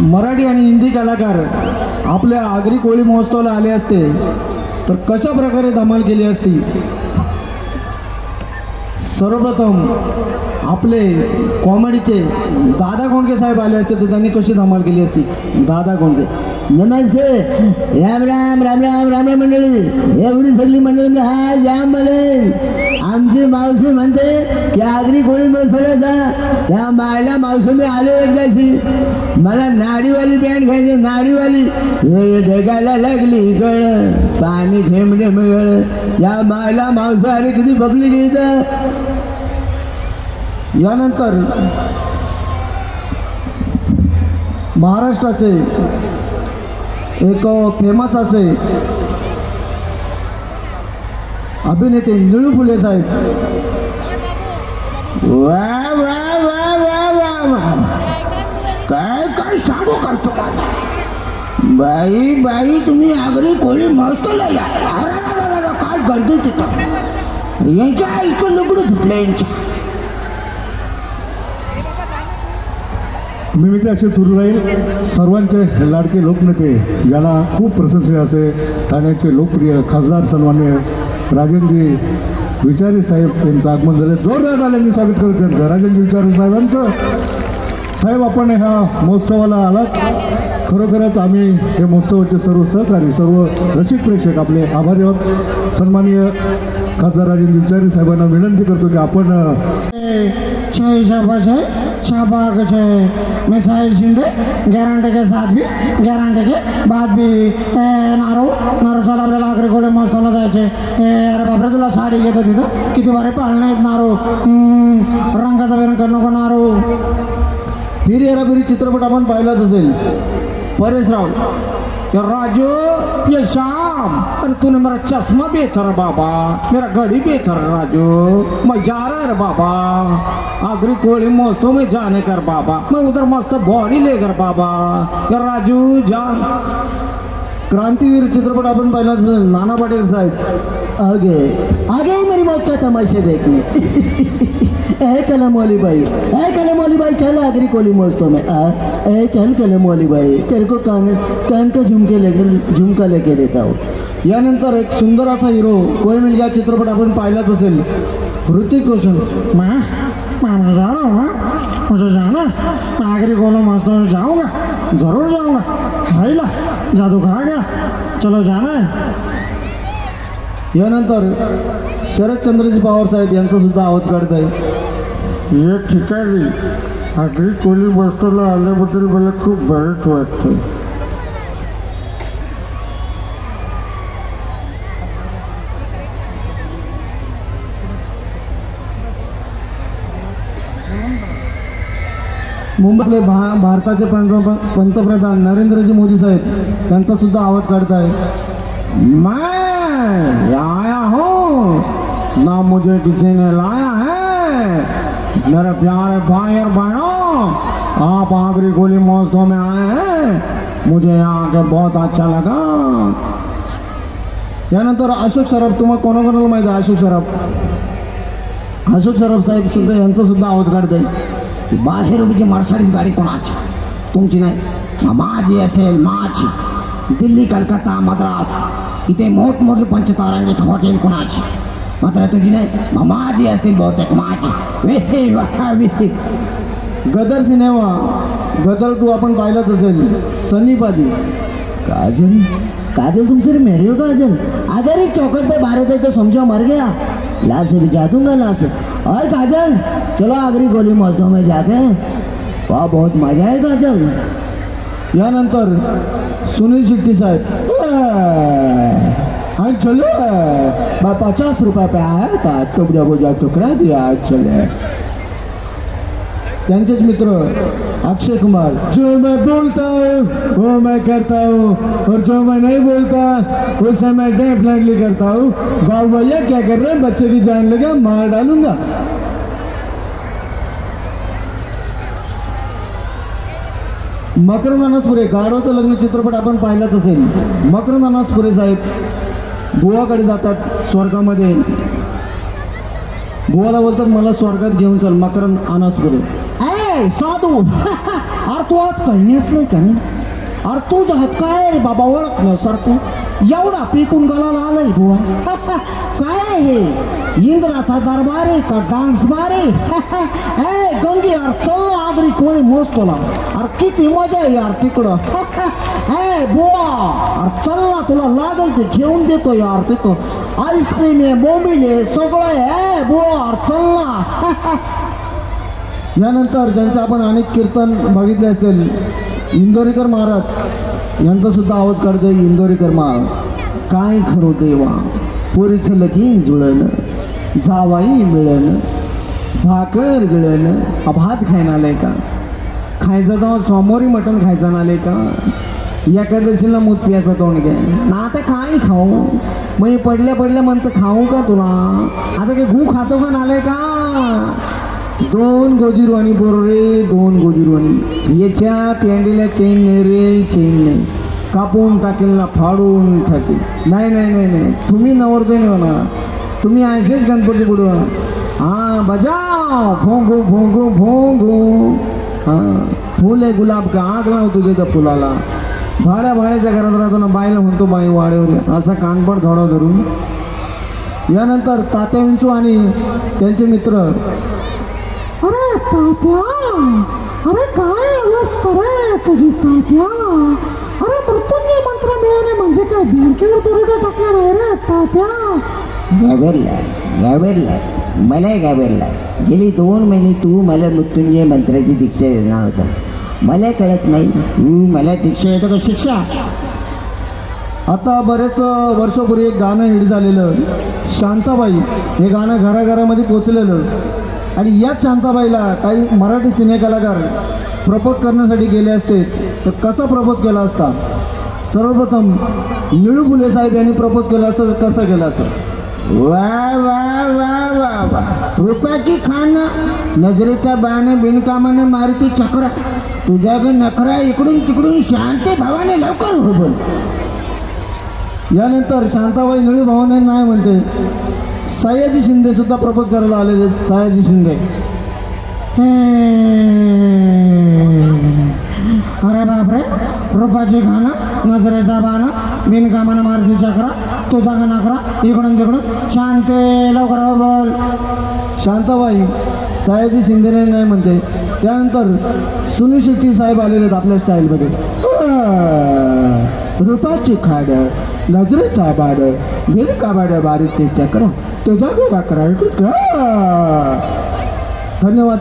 मराठी आणि हिंदी कलाकार आपल्या आगरी कोळी महोत्सवाला आले असते तर कशा प्रकारे धमाल केली असती? सर्वप्रथम आपले कॉमेडीचे दादा कोंडके साहेब आले असते तर त्यांनी कशी धमाल केली असती? दादा गोंडके. नमस्ते. राम राम राम राम राम राम मंडळी. एवढी सगळी मंडळी म्हणजे हा जाममध्ये. आमची मावशी म्हणते की आगरी कोळी मसाल्याचा. त्या मायला मावशी मी आले एकदाशी. मला नाडीवाली पॅन्ट घ्यायची नाडीवाली. ढगायला लागली इकड. पाणी फेमडे मिळ या मायला मावशी अरे किती पब्लिक इथं यानंतर महाराष्ट्राचे एक फेमस असे अभिनेते निळू फुले साहेब. वा वा वा वा वा वा. काय काय सांगू का तुम्हाला बाई बाई तुम्ही आगरी कोळी मस्तला अरे काय गर्दी तिथं? यांच्या आईचं लुगडं धुतलं यांच्या. मिमिक्री असे सुरू राहील. सर्वांचे लाडके लोकनेते ज्याला खूप प्रशंसीय असे ठाण्याचे लोकप्रिय खासदार सन्मान्य राजनजी विचारी साहेब यांचं आगमन झालं. जोरदार आल्यांनी स्वागत करत त्यांचं. राजनजी विचारी साहेबांचं साहेब आपण ह्या महोत्सवाला आलात. खरोखरच आम्ही हे महोत्सवाचे सर्व सहकारी सर्व रसिक प्रेक्षक आपले आभारी आहोत. सन्माननीय खासदार राजेंद्र विचारी साहेबांना विनंती करतो की आपण अ, छः अच्छा बाग शाबाश है मैं साहिल शिंदे गारंटी के साथ भी गारंटी के बाद भी ए, नारो नारो चला आपल्याला आगरी गोळे मस्तला जायचे ए, अरे बापरे तुला साडी घेतो तिथं किती बारे पाळणे आहेत नारो हम्म, रंगाचा बेरंग करू नको नारो। फिर हेराफेरी चित्रपट आपण पाहिलाच असेल परेश राव राजू ये श्याम अरे तूने मेरा चश्मा बेच रहा बाबा मेरा घड़ी बेच रहा राजू मैं जा रहा है रे बाबा आगरी कोली मस्तों में जाने कर बाबा मैं उधर मस्त बॉडी लेकर बाबा या राजू जा क्रांतीवीर चित्रपट आपण पाहिलाच नाना पाटील साहेब आगे आगे ही मेरी मौत का तमाशा देखने। ए कलम वाली भाई ए कलम वाली भाई चल आगरी कोली मौस्तों में आ? ए चल कलम वाली भाई तेरे को कान कान का झुमके लेके झुमका लेके देता हूँ। यानंतर एक सुंदर असा हिरो कोई मिल गया चित्रपट आपण पाहिलाच असेल। ऋतिक रोशन। मा मामा मैं जा रहा हो, हूँ मुझे जाना मैं आगरी कोलो मस्त में जाऊँगा। ज़रूर जाऊँगा। हाईला जादू कहा गया चलो जाना है। यानंतर शरदचंद्रजी पवार साहेब यांचा सुद्धा आवाज काढत आहे. हे ठिकाणी आगरी कोली बसतोला आल्याबद्दल मला खूप बरंच वाटतं. मुंबईतले भा भारताचे पंत- पंतप्रधान नरेंद्रजी मोदी साहेब त्यांचा सुद्धा आवाज काढत आहे. मैं आया हूँ। ना मुझे किसी ने लाया है। मेरे प्यारे भाई और बहनों आप आगरी गोली महोत्सव में आए हैं। मुझे यहाँ के बहुत अच्छा लगा। यानंतर अशोक सराफ तुम्हाला कोणाकोणाला माहिती आहे अशोक सराफ अशोक सराफ साहेब सुद्धा यांचा सुद्धा आवाज काढते बाहेर उभीची गाडी कोणाची तुमची नाही. माझी असेल माझी दिल्ली कलकत्ता मद्रास. इथे मोठमोठे पंचतारांकित हॉटेल कोणाची? मात्र तुझी नाही माझी असतील बहुतेक माझी वे गदर सिनेमा गदर टू आपण पाहिलंच असेल. सनी पाजी काजल काजल तुमसे रे मेरे हो काजल. अगर इस चौकट पे भारत है तो समझो मर गया. ला से भी जा दूंगा ला से. और काजल चलो आगरी गोली मौसम में जाते हैं. वाह बहुत मजा है काजल. यानंतर सुनील शेट्टी साहेब. हाँ चलो. मैं पचास रुपये पे आया था तुमने मुझे टुकड़ा दिया चले. त्यांचेच मित्र अक्षय कुमार. जो मैं बोलता हूँ, वो मैं करता हूँ. और जो मैं नहीं बोलता, उसे मैं डेफिनेटली करता हूँ. बाबू भैया, क्या कर रहे हैं? बच्चे की जान लगा मार डालूँगा. मकरंद अनासपुरे गाढवाचं लग्न चित्रपट आपण पाहिलाच असेल. मकरंद अनासपुरे साहेब गोवाकडे जातात स्वर्गामध्ये. गोवाला बोलतात मला स्वर्गात घेऊन चल मकरंद अनासपुरे. ए साधू. अरे तू आज काही नेसलंय का नाही अरे तुझ्या हात काय रे बाबा ओळखण्यासारखं एवढा पिकून गलाला आलाय बुवा. काय आहे? हे इंद्राचा दरबार आहे का डान्स बार आहे? ए गंगी यार चल आगरी कोणी मोजतोला अरे किती मजा आहे यार तिकडं. ए बुवा अरे चल तुला लागेल ते घेऊन देतो यार तिथं. आईस्क्रीम आहे बोंबील आहे सगळं आहे. ए बुवा अरे चल ना. यानंतर ज्यांचे आपण अनेक कीर्तन बघितले असतील इंदोरीकर महाराज. यांचा सुद्धा आवाज काढतो इंदोरीकर माल काय खरो देवा? पोरीचं लगीन जुळण जावाई मिळण भाकर गिळण. हा भात खायला आलाय का? खायचा तर सोमवारी मटण खायचं आले का? एकादशीला मूत पियाचं तोंड घ्या ना आता काय खाऊ? मग पडल्या पडल्या म्हणतं खाऊ का तुला? आता काय गू खातो का नाले का? दोन गोजीरवाणी बोरे दोन गोजीरवाणी. याच्या पेंडीला चेन नाही रे चेन नाही. कापून टाकेल ना फाडून टाकेल. नाही नाही नाही नाही. तुम्ही नवरदेने म्हणा तुम्ही असेच गणपती पुढे म्हणा हां बजाव. भोंगू भोंगू भोंगू. हां. फुल आहे गुलाब का? आग लाव तुझ्या त्या फुलाला. भाड्या भाड्याच्या घरात राहतो ना बाईला म्हणतो बाई वाड्यावर असा कानपड थोडा धरून. यानंतर तात्या विंचू आणि त्यांचे मित्र अरे तात्या अरे काय अवस्था रे तुझी तात्या? अरे मृत्युंजय मंत्र मिळवणे म्हणजे काय? बँकेवर दरोडा टाकणार आहे रे तात्या? घाबरला घाबरला मला घाबरला गेली दोन महिने तू मला मृत्युंजय मंत्राची दीक्षा देणार होतास. मला कळत नाही तू मला दीक्षा देतो का शिक्षा? आता बरेच वर्षापूर्वी एक गाणं हिट झालेलं. शांताबाई हे गाणं घराघरामध्ये पोचलेलं. आणि याच शांताबाईला काही मराठी सिनेकलाकार प्रपोज करण्यासाठी गेले असते तर कसा प्रपोज केला असता? सर्वप्रथम निळू फुले साहेब यांनी प्रपोज केला असतं तर कसं केलं असतं? वा वा वा वा वा. रुपयाची खान नजरेच्या बायाने बिनकामाने मारती चक्र. तुझ्या नखरा इकडून तिकडून शांती भावाने लवकर हो बोल यानंतर शांताबाई निळू भावाने नाही म्हणते. सयाजी शिंदे सुद्धा प्रपोज करायला आलेले आहेत. सयाजी शिंदे. अरे बापरे. रुपाचे खाणं नजरेचा बाणं बिनकामानं मारती चक्र तुझा का नकरा इकडून तिकडून. शांत लवकर हो बोल. शांताबाई सयाजी शिंदेने नाही म्हणते. त्यानंतर सुनील शेट्टी साहेब आलेले आहेत आपल्या स्टाईलमध्ये रुपाची खाड. नजरेचा बाड बिनकाबाड बारीचे चक्र तुझा गोरा करा इकडून का धन्यवाद.